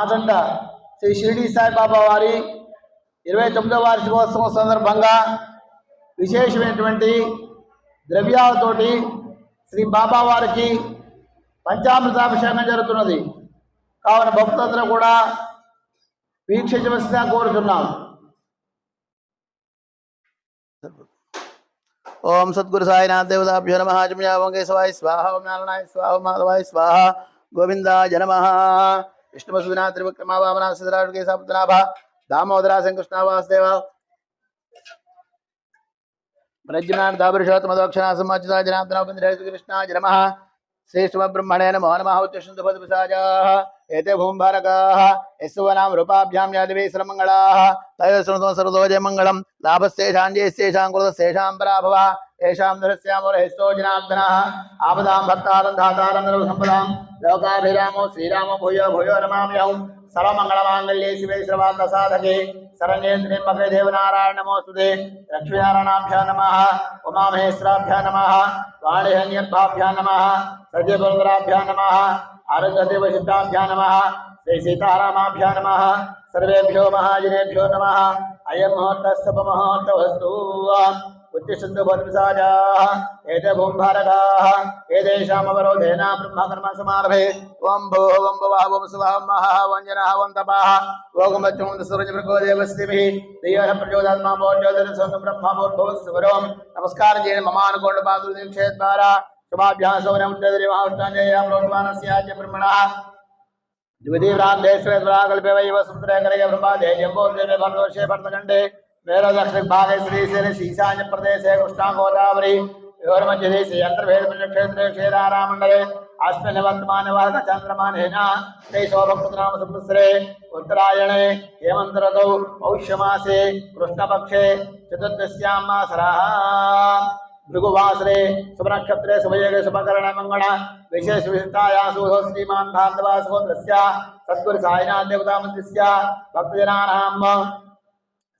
ఆదండ శ్రీ షిరిడి సాయిబాబా వారి ఇరవై తొమ్మిదవ వార్షికోత్సవం సందర్భంగా విశేషమైనటువంటి ద్రవ్యాలతోటి శ్రీ బాబా వారికి పంచామృతాభిషేకం జరుగుతున్నది. కావున భక్తులందరూ కూడా వీక్షించవలసిన కోరుతున్నాం ఓం సద్గురు సాయినాథ్ దేవతాభ్యో నమ. జమ్యావంగేశవాయ స్వాహ. ఓం నారాయణ స్వాహ. మాధవాయ. స్వాహ. గోవిందా నమ. విష్ణుమసువినా త్రివిక్రమ వామన సిద్ధరాజుకే సప్తనాభ దామోదరా శంకృష్ణ వాసుదేవ. ప్రజ్ఞాన దాబరిషోత్తమ దోక్షణ సమాచిత జనార్దన కృష్ణ నమ. శ్రీష్మ బ్రహ్మణే నమో నమ ఉత్తిష్ఠంతు పదపిశాజా ఏతే భూంభారకాः యస్సువనాం రూపాభ్యాం యాదివే సర్వమంగళాः. తయోస్మృతం సర్వదోజయ మంగళం లాభస్తేషాం జయస్తేషాం కృతస్తేషాం పరాభవ. तेषां नरस्यामरहेस्तोजनाब्धनः आपदां, भक्तारं, धातारं नरसम्पदां लोकाभिरामो, श्रीरामो, भूयो भूयो रमाम्यहं सर्वमङ्गलमाङ्गल्ये शिवे श्रवान्तसाधके शरण्येन्द्रे मगे देवनारायण नमोऽस्तुते नमः। उमामहेश्वराभ्यः नमः। वाणिहन्यद्भाभ्यः नमः। सद्यपुरन्दराभ्यः नमः। नमः। श्रीसीतारामाभ्यः नमः। सर्वेभ्यो महाजिनेभ्यो नमः। अयं మహాజనేభ్యో నమ అయం ముహూర్తస్సప ముహూర్తవస్తు ఉత్తిష్టంతు భద్రసాజాः ఏతే భూంభారకాः ఏతేషామవరోధేన బ్రహ్మకర్మ సమారభే ఓం భో ఓం భువः ఓం సువः ఓం మహः ఓం జనः ఓం తపः ఓం బచ్చం సూర్యమృగో దేవస్థిభిः దైవన ప్రచోదాత్మా భోజ్యోతిన సోతం బ్రహ్మ భూర్భువస్సువరోం నమస్కారం చేయండి మమానుకోండ బాధులు దీక్షే ద్వారా శుభాభ్యాసం మహాష్టాంజయాం లోకమానస్యాజ్య బ్రహ్మణः ద్వితీవ్రాంధేశ్వరాకల్పే వైవ శ్రీశైల ఈశాన్య ప్రదేశే కృష్ణా గోదావరి వివరమధ్యదేశే అంతర్భేద క్షీరారామండలే అస్మిన్ వర్తమాన వాహక చంద్రమానేన శ్రీ శోభకృతనామ సంవత్సరే ఉత్తరాయణే హేమంత పౌష్యమాసే కృష్ణపక్షే చతుర్దశ్యాం మాసరా భృగువాసరే శుభనక్షత్రే శుభయోగే శుభకరణ మంగళ విశేష విశిష్టాయాసు శ్రీమాన్ భార్గవాసోద్రస్య సద్గురు సాయినాథ్ దేవతా మంత్రిస్య భక్తజనానాం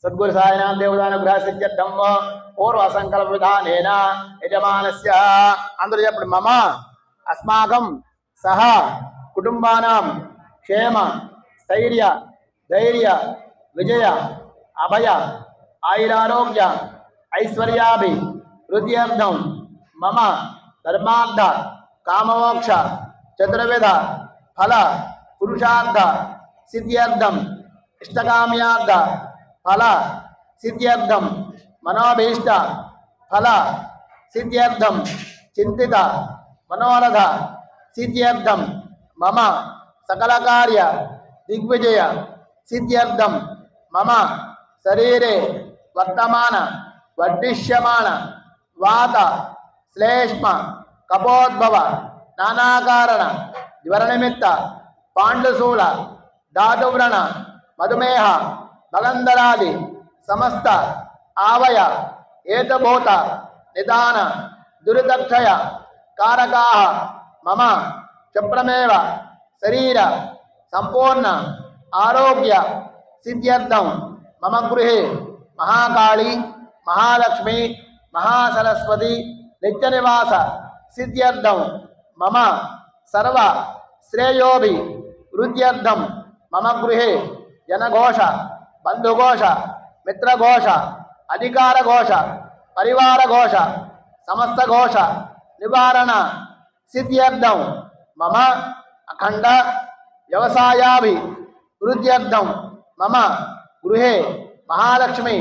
సద్గురు సాయినాథ్ దేవుడానుగ్రహ సిద్ధ్యర్థం పూర్వ సంకల్ప విధానేన యజమానస్య అందరూ చెప్పండి మమ అస్మాకం సహ కుటుంబానాం క్షేమ స్థైర్య ధైర్య విజయ అభయ ఆయురారోగ్య ఐశ్వర్యాభి హృదయార్థం మమ ధర్మార్థ కామమోక్ష చతుర్విధ ఫల పురుషార్థ సిద్ధ్యర్థం ఇష్టకామ్యార్థ ఫల సిద్ధ్యర్థం మనోభీష్ట ఫల సిద్ధ్యర్థం చింతిత మనోరథ సిద్ధ్యర్థం మమ సకల కార్య దిగ్విజయ సిద్ధ్యర్థం మమ శరీరే వర్తమాన వర్ధిష్యమాణ వాత శ్లేష్మ కపోద్భవ నానాకారణ జ్వరనిమిత్త పాండుశూల ధాతువ్రణ మధుమేహ బలందరాది సమస్త ఆవయ ఏతభూత నిదాన దురితక్షయ కారకా మమ క్షిప్రమేవ శరీర సంపూర్ణ ఆరోగ్య సిద్ధ్యర్థం మమ గృహే మహాకాళి మహాలక్ష్మి మహాసరస్వతి నిత్య నివాస సిద్ధ్యర్థం మమ సర్వ శ్రేయోభి వృద్ధ్యర్థం మమ గృహే జనఘోష బంధుఘోష మిత్రఘోష అధికార ఘోష పరివార ఘోష సమస్త ఘోష నివారణ సిద్ధ్యర్థం మమ అఖండ వ్యవసాయాభి వృద్ధ్యర్థం మమ గృహే మహాలక్ష్మి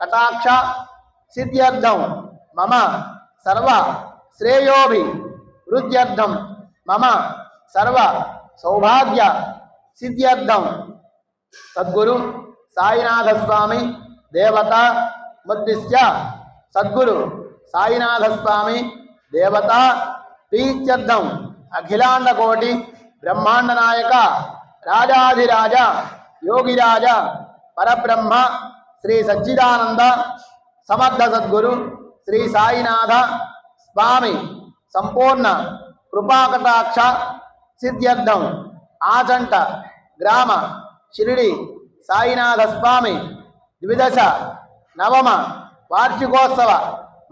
కటాక్ష సిద్ధ్యర్థం మమ సర్వ శ్రేయోభి వృద్ధ్యర్థం మమ సర్వ సౌభాగ్య సిద్ధ్యర్థం సద్గురు సాయినాథస్వామి దేవత ముద్దిశ్య సద్గురు. సాయినాథస్వామి దేవత ప్రీత్యర్థం. అఖిలాండకోటి బ్రహ్మాండ నాయక రాజాధిరాజ యోగిరాజ పరబ్రహ్మ శ్రీ సచ్చిదానంద సమర్థ సద్గురు శ్రీ సాయినాథ స్వామి. సంపూర్ణ కృపాకటాక్ష సిద్ధ్యర్థం. ఆచంట గ్రామ షిరిడి సాయినాథ స్వామి ద్విదశ నవమ వార్షికోత్సవ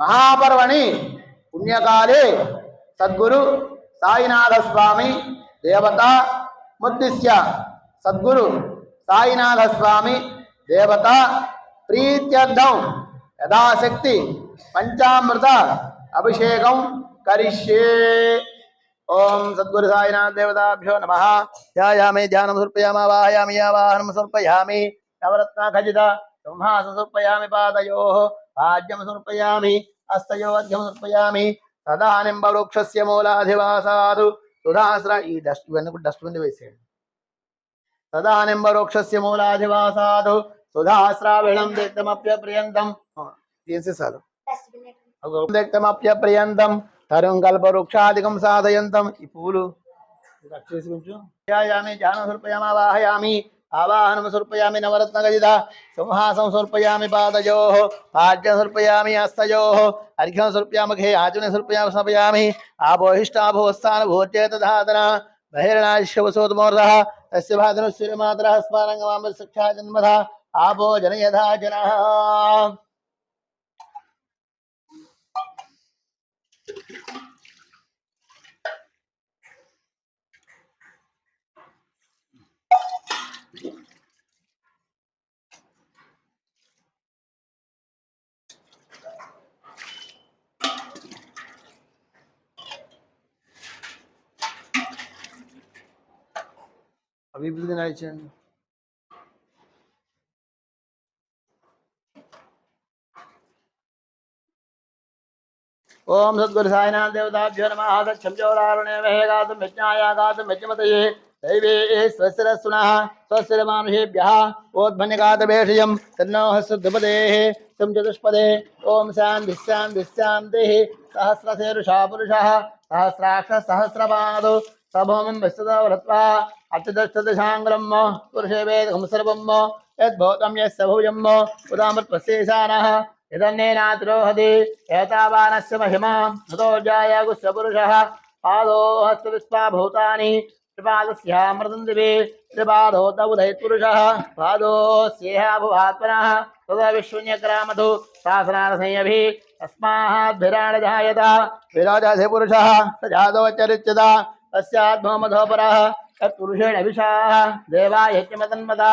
మహాపర్వణి పుణ్యకాలే. సద్గురు సాయినాథ స్వామి దేవత ముద్దిశ్య. సద్గురు సాయినాథ స్వామి దేవత ప్రీత్యర్థం. యథాశక్తి పంచామృత అభిషేకం కరిష్యే. ఓం సద్గురు సాయినాథ దేవతాభ్యో నమ. ధ్యాయామి ధ్యానం సమర్పయామి వాహయామి ఆవాహనం సమర్పయామి. నవరత్న ఖచిత సింహాసనం సమర్పయామి పాదయో భాగ్యం సమర్పయామి హస్తయో అర్ఘ్యం సమర్పయామి. సదా నింబవృక్షస్య మూలాధివాసాదు. సుధాస్ర ఈ డస్ట్ ఇవన్నీ కూడా డస్ట్బిన్ వేసేయండి. సదా నింబవృక్షస్య మూలాధివాసాదు. సుధాస్రావిణం దిక్తమప్యప్రియంతం తీసేసారు. దిక్తమప్యప్రియంతం తరుం కల్పవృక్షాదికం సాధయంతం ఈ పూలు చేసి కొంచెం ధ్యాయామి ధ్యానం సమర్పయామి ఆవాహయామి ఆవాహనం సమర్పయామి నవరత్న గదిద సింహాసం సమర్పయామి పాదయో పాద్యం సమర్పయామి హస్తయో అర్ఘ్యం సమర్పయామి ఖే ఆచమన సమర్పయామి సమర్పయామి ఆపోహిష్టాభోస్థాన భూచేతధాతన బహిర్నాశివసోదమోర్ధ తస్య భాతను సూర్యమాతరः స్మారంగమామ శిక్షా జన్మధ ఆపో జన యథా జనః अभी भी दिन आए चैनल ओम सद्गुरु साईनाथ देवताभ्यो नमः। दक्षं चौरारुणे वेगात गातुं यज्ञाया गातुं यज्ञमतये दैवे स्वस्र सुनः स्वस्र मानुषेभ्यः ओद्भन्यगातभेषजं तन्नो हस्तुपदेः तं चतुष्पदे ॐ शान्तिः शान्तिः शान्तिः सहस्रशेरुषा पुरुषः, सहस्राक्ष सहस्रपादौ। वृत्वा विस्तृतवृत्वा अत्यदष्टदशाङ्गुलं पुरुषे वेदं सर्वं यद्भूतं यस्य भुजं उदामृत्वशेषानः यदन्येनातिरोहति महिमा महिमां ततोजाय गुस्सपुरुषः पादोहस्य विस्पा भूतानि त्रिपादो तबुधैत्पुरुषः पादोस्येहाभुभात्मनः तद विश्वन्यक्रामतु शासनारसंयभि अस्माभिराणिधायत विराजाधिपुरुषः स तत्पुरुषेण विषाः देवा यज्ञमतन्मता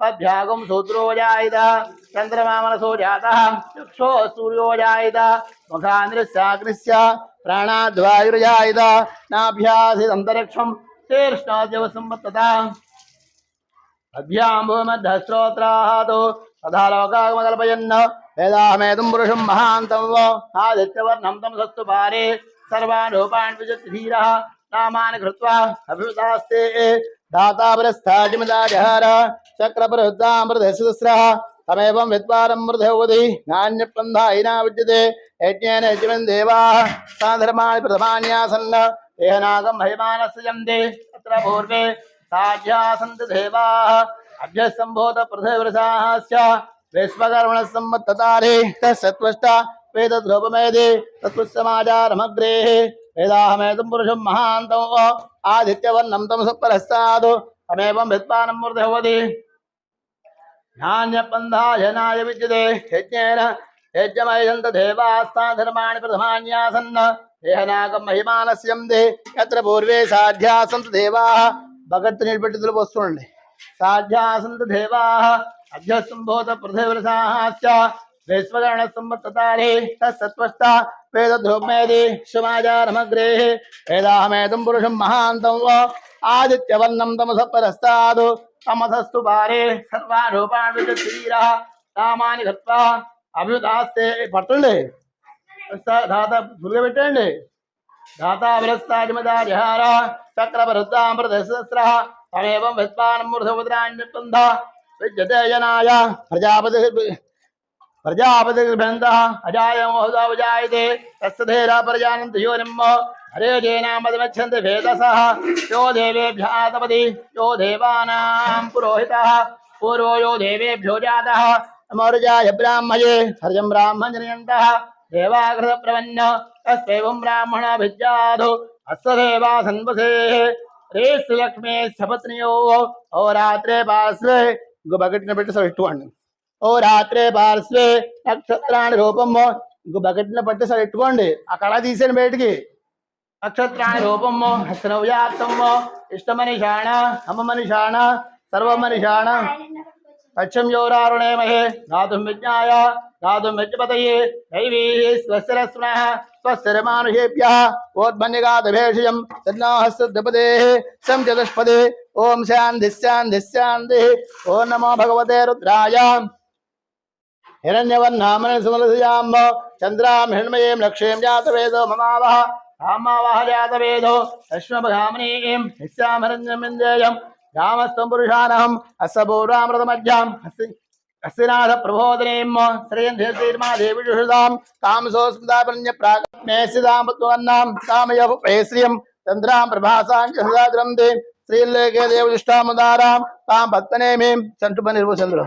पभ्यागम सूत्रो जायत चंद्रमा मनसो जाता, चक्षो सूर्यो जायत, मुखा नृस्याकृष्य प्राणाध्वायुर्जायत नाभ्यासित तथा वेदाहमेतं पुरुषं महान्तं वो, आदित्यवर्णं तं सर्वान् रूपान् कृत्वा अभिवृतास्ते दाता చక్రపరుద్ధామృతస్ర తమేవం విద్వారమృతౌది నాణ్యపంధాయినా విద్యతే యజ్ఞేన యజ్ఞం దేవా సాధర్మాణి ప్రథమాన్యాసన్న దేహనాగం హైమానస్యంతి అత్ర పూర్వే సాధ్యాసంత దేవా అభ్యసంభూత పృథివృషాస్య విశ్వకర్మణ సంవత్తారే తత్వష్ట వేద ధ్రువమేది తత్వసమాచారమగ్రే వేదాహమేతం పురుషం మహాంతం ఆదిత్యవర్ణం తం సప్తరస్తాదు అమేవం విద్వానం మృతవతి नान्यपन्थायनाय विद्यते यज्ञेन यज्ञमयजन्त देवास्ताधर्माणि प्रथमान्यासन् దేహనాగం మహిమానస్యం దే యత్ర పూర్వే సాధ్యాసంత దేవాः భగత్ నిలబెట్టుదల వస్తుండండి సాధ్యాసంత దేవాः అభ్యసంభూత పృథివృసాశ్చ విశ్వగణ సంవత్తారే తత్సత్వస్థ వేదధ్రుమేది ధ్రువమేది సమాచారమగ్రే వేదాహమేదం పురుషం మహాంతం ఆదిత్యవర్ణం తమస పరస్తాదు తమసస్తు పారే సర్వారూపాణ శరీర రామాని గత్వా అభివృతాస్తే పట్టండి దాత గురుగా పెట్టండి ధాతావరస్తాజమదాజహార చక్రవరుద్ధామృతసహస్ర తమేవం విద్వానం మృధముద్రాణ్యపంధ విద్యతే జనాయ ప్రజాపతి प्रजापतिर्भ्यन्तः अजायमोहदावजायते तस्थेरा धीरा प्रजानन्ति योनिम् हरे जेनामदमिच्छन्ति भेदसः। यो देवेभ्यादपति यो देवानां पुरोहितः। पूर्वो यो देवेभ्यो जातः। ब्राह्मये हर्यं ब्राह्मजनयन्तः तस्यैवं देवा सन्वसेः। रे श्रीलक्ष्मे सपत्न्योः। होरात्रे पार्श्वे गुबकिट् బకెట్ని పెట్టి సరే ఇట్టుకోండి ఓ రాత్రే పార్శ్వే నక్షత్రాన్ని రూపము ఇంకో బకెట్ని పట్టి సరే ఇట్టుకోండి ఆ కళ తీసేయండి బయటికి నక్షత్రాన్ని రూపము హస్తనవ్యాప్తము ఇష్టమనిషాణ అమ్మమనిషాణ సర్వమనిషాణ పచ్చం యోరారుణే మహే గాతుం విజ్ఞాయ గాతుం విజ్ఞపతయే దైవీ స్వస్తిరస్మ స్వస్తిరమానుషేభ్య ఓద్మన్యగాదభేషయం సన్నాహస్తపదే సం చతుష్పదే ఓం శాంతి శాంతి శాంతి ఓం నమో భగవతే రుద్రాయ హిరణ్యవర్ణామన సుమలసయామ్మ చంద్రాం హిరణ్మయీం లక్ష్మీం జాతవేదో మమావహ రామావహ జాతవేదో లక్ష్మభగామనీం నిశ్యామరణ్యమిందేయం రామస్తం పురుషానహం అస్సపూర్వామృతమధ్యాం హస్తి హస్తినాథ ప్రబోధనేం శ్రేయం ధీర్మా దేవి జుషుదాం కామసోస్మదాపన్య ప్రాగేసిదాం పుత్వన్నాం కామయ ప్రేశ్రియం చంద్రాం ప్రభాసాం చ సదాద్రం దే శ్రీలేఖే దేవదిష్టాముదారాం తాం భక్తనేమీం చంటుమ నిర్వచంద్రుడు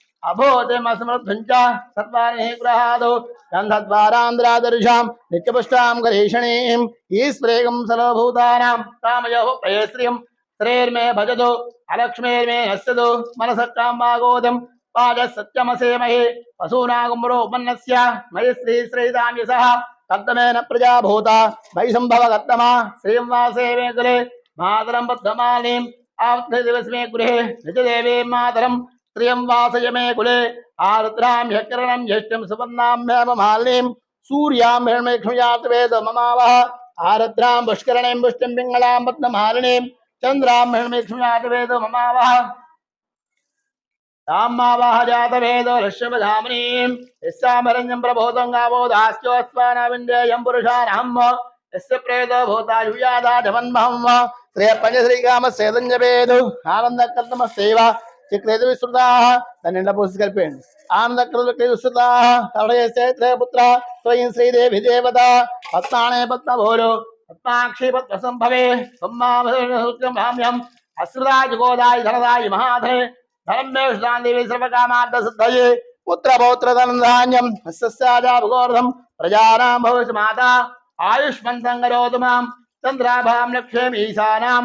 अभोदमसमध्वञ्च सर्वाणिः ग्रहादौ, गन्धद्वारान्द्रादर्शां, नित्यपुष्टां गरेषणीं ईस्प्रेगं सर्वभूतानां कामयोः प्रयश्रियं श्रेर्मे भजतु वागोदं पाजः सत्यमसेमहे मयि श्रीश्रयितां यशः कर्तमेन प्रजा भूता मयि सम्भव कर्तमा वा सेवे कुले, मातरं गृहे, निजदेवीं मातरम् గృహే నిజదేవే మాతరం శ్రియం వాసయ మే కులే ఆరుద్రాం హ్యకరణం జ్యేష్ఠం సువర్ణాంభ్యామమాలినీం సూర్యాం హిరణ్మేక్ష్మయాత్ వేద మమావహ ఆరుద్రాం పుష్కరణీం పుష్టిం పింగళాం పద్మమాలినీం చంద్రాం హిరణ్మేక్ష్మయాత్ వేద మమావహ రామావాహ జాత వేదో లక్ష్మధామనీం యస్యామరణ్యం ప్రబోధం గావో దాస్యోస్మానవిందేయం పురుషానహం యస్య ప్రేదో భూతాయుయాదాఢమన్మహం శ్రీ పంచశ్రీకామ సేదంజవేదు ఆనంద కర్తమ సేవ చిక్రేత విస్తృతా దాన్ని నిండా పూసి కలిపేయండి ఆనంద కృత విస్తృతా కవడయేస్తే పుత్ర స్వయం శ్రీదేవి దేవత పత్నానే పద్మభోరు పద్మాక్షి పద్మ సంభవే సమ్మాభ్యం అశ్రుదాయ గోదాయ ధనదాయ మహాధే ధర్మేషాందేవి సర్వకామార్థ సిద్ధయే పుత్ర పౌత్ర ధనం సస్యాజాభగోర్ధం ప్రజానాం భవిష్య మాత ఆయుష్మంతం కరోతు మాం చంద్రాభాం లక్ష్మీం ఈశానాం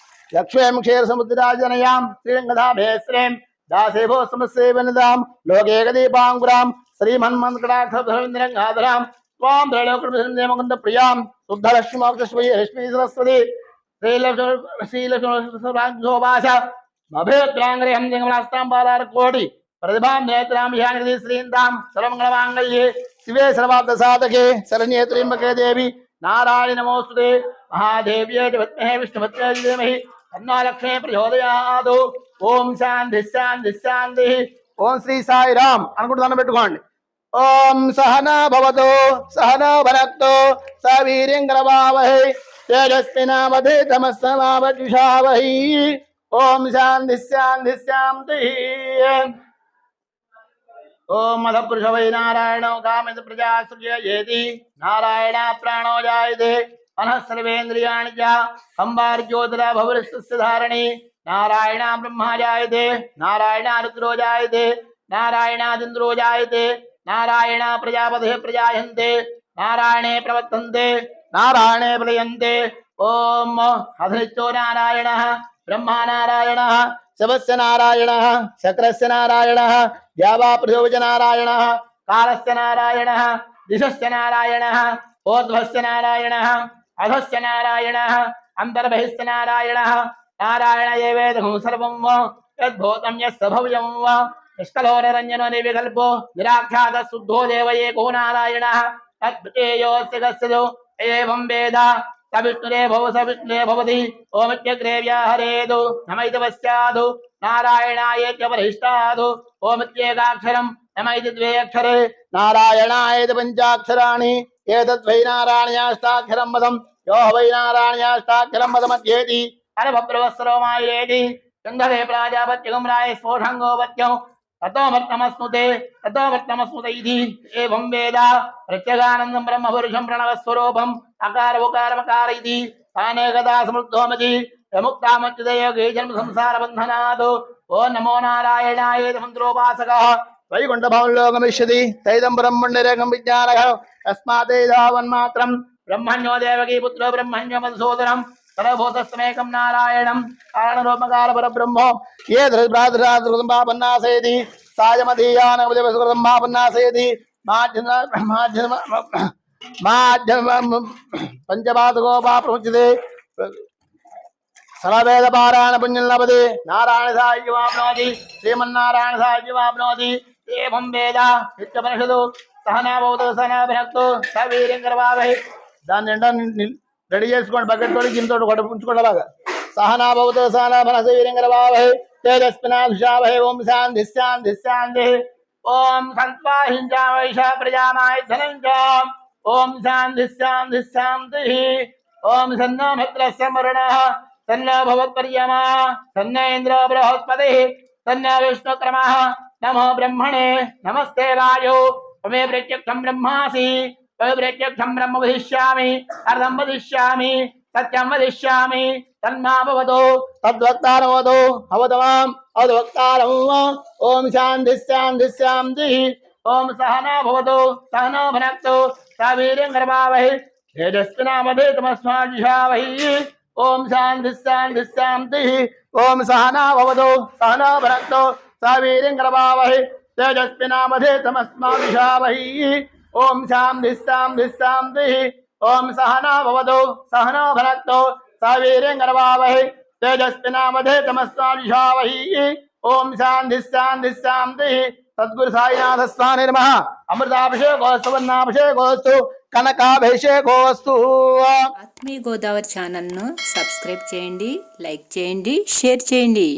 यक्षेम क्षेर समुद्राजनयाम श्रीरंगधाभेश्रेम दासेभो समस्येवनिदाम लोकेकदीपाङ्गुराम श्रीमन्मन्कटार्थभविन्द्रङ्गाधराम त्वां त्रैलोकप्रसन्नेमकुन्द प्रियां शुद्धलक्ष्मीमोक्षस्वयी लक्ष्मी सरस्वती श्रीलक्ष्मीलक्ष्मीशोभाष अभेत्राङ्ग्रेहं जङ्गमनास्तां बालारकोटि प्रतिभां नेत्रां विहानिधि श्रीन्दां सर्वमङ्गलमाङ्गल्ये शिवे सर्वाब्धसाधके सरण्ये त्र्यम्बके देवी नारायणि नमोऽस्तु ते महादेव्ये विष्णुभत्रे धीमहि కన్నాలక్ష్మే ప్రచోదయాదు ఓం శాంతి శాంతి శాంతి ఓం శ్రీ సాయి రామ్ అనుకుంటూ దండం పెట్టుకోండి ఓం సహన భవతు సహన భరత్తు సవీర్యంగ్రవావహై తేజస్వినామధి తమస్సమావజుషావహి ఓం శాంతి శాంతి శాంతి ఓం మధపురుష వై నారాయణ కామిత ప్రజాశ్రయేతి నారాయణ ప్రాణో జాయతే మనః సర్వేంద్రియాణి చ సంభార్జ్యోతిరా భవరిస్తస్య ధారణి నారాయణ బ్రహ్మ జాయతే నారాయణ రుద్రో జాయతే నారాయణాదింద్రో జాయతే నారాయణ ప్రజాపతి ప్రజాయంతే నారాయణే ప్రవర్తంతే నారాయణే ప్రలయంతే ఓం అధరిష్టో నారాయణ బ్రహ్మ నారాయణ శవస్య నారాయణ శక్రస్య నారాయణ ద్యావా పృథివచ నారాయణ కాలస్య నారాయణ దిశస్య నారాయణ ఊర్ధ్వస్య నారాయణ అధస్య నారాయణ అంతర్బహిస్య నారాయణ నారాయణ ఏవేదం సర్వం యద్భూతం యస్సభవ్యం నిష్కలో నిరంజనో నిర్వికల్పో నిరాఖ్యాత శుద్ధో దేవ ఏకో నారాయణ తద్వితేయోస్య కస్యదో ఏవం వేద సవిష్ణురే భవ సవిష్ణురే భవతి ఓమిత్యగ్రే వ్యాహరేదు నమైతి పశ్చాదు నారాయణాయేత్య పరిష్టాదు ఓమిత్యేకాక్షరం నమైతి ద్వే అక్షరే నారాయణాయేతి పంచాక్షరాణి ఏతద్వై నారాయణాష్టాక్షరం పదం యో వై నారాయణాష్టాక్షరం పదమధ్యేతి అనభద్రవస్సరోమాయేతి చందరే ప్రాజాపత్యగం రాయ స్ఫోషంగోపత్యం తతో వర్తమస్నుతే తతో వర్తమస్నుత ఇది ఏవం వేద? ప్రత్యేగానందం బ్రహ్మపురుషం ప్రణవస్వరూపం. అకార ఉకారమకార ఇది తానే కదా సమృద్ధోమతి. ప్రముక్తామచ్యుతయోగే జన్మ సంసార బంధనాదు ఓ నమో నారాయణాయ మంత్రోపాసక. వైకుంఠ భవన్లో గమిష్యతి తైదం బ్రహ్మణ్యరేకం విజ్ఞాన తస్మాదేధావన్మాత్రం బ్రహ్మణ్యో దేవకీ పుత్రో బ్రహ్మణ్య మధుసూదనం సర్వభూతస్తమేకం నారాయణం కారణరూపకాల పరబ్రహ్మో ఏ ధృద్రాధృపాపన్నాశయతి సాయమధీయానపన్నాశయతి మాధ్యమ మాధ్యమ మాధ్యమ పంచపాతకోపా ప్రముచ్యతే సలవేద పారాయణ పుణ్యం లభతే నారాయణ సాయువాప్నోతి శ్రీమన్నారాయణ సాయువాప్నోతి ఏం వేద నిత్యపనిషదు సహనా భవతు సహనా భక్తు సవీర్యం గర్వావహి దాన్ని నిండా ని- రెడీ చేసుకోండి బకెట్ తోటి గిన్నెతో కొట్ట ఉంచుకోండి అలాగా సహనా భవతు సహనా భన సవీర్యం గర్వావహి తేజస్వినాభిషావహి ఓం శాంతి శాంతి శాంతి ఓం సంత్వాహించా వైష ప్రజామాయ ధనంచ ఓం శాంతి శాంతి శాంతి ఓం సన్నో మిత్రస్య మరుణః తన్నో భవత్పర్యమా తన్న ఇంద్రో బృహస్పతి తన్న విష్ణుక్రమः नमो ब्रह्मणे, नमस्ते वायो। तमे प्रत्यक्षं ब्रह्मासि। तमे प्रत्यक्षं ब्रह्म वदिष्यामि। अर्धं वदिष्यामि। सत्यं वदिष्यामि। तन्मामवतो तद्वक्तारमवतो भवतु माम् अवदवक्तारं ॐ शान्ति शान्ति, शान्तिः। ॐ सहना भवतु। सहनो भनक्तु। सवीर्यं गर्भावहि। तेजस्विनामधेतमस्माजिहावहि ॐ शान्ति शान्ति, शान्तिः। ॐ सहना भवतु। सहना भनक्तु। సహనా భనక్తు సవీర్యం గర్భావహి తేజస్వినామధేతమస్మాజిషావహి ఓం శాంతి శాంతి శాంతి ఓం సహనా భవతు సహనో భనక్తు సవీర్యం గర్భావహి తేజస్వినామధేతమస్మాజిషావహి ఓం శాంతి శాంతి శాంతి సద్గురు సాయినాథ స్వామి నమ అమృతాభిషేకోస్తు వర్ణాభిషేకోస్తు కనకాభిషేకోస్తు ఆత్మీయ గోదావరి ఛానల్ను సబ్స్క్రైబ్ చేయండి లైక్ చేయండి షేర్ చేయండి.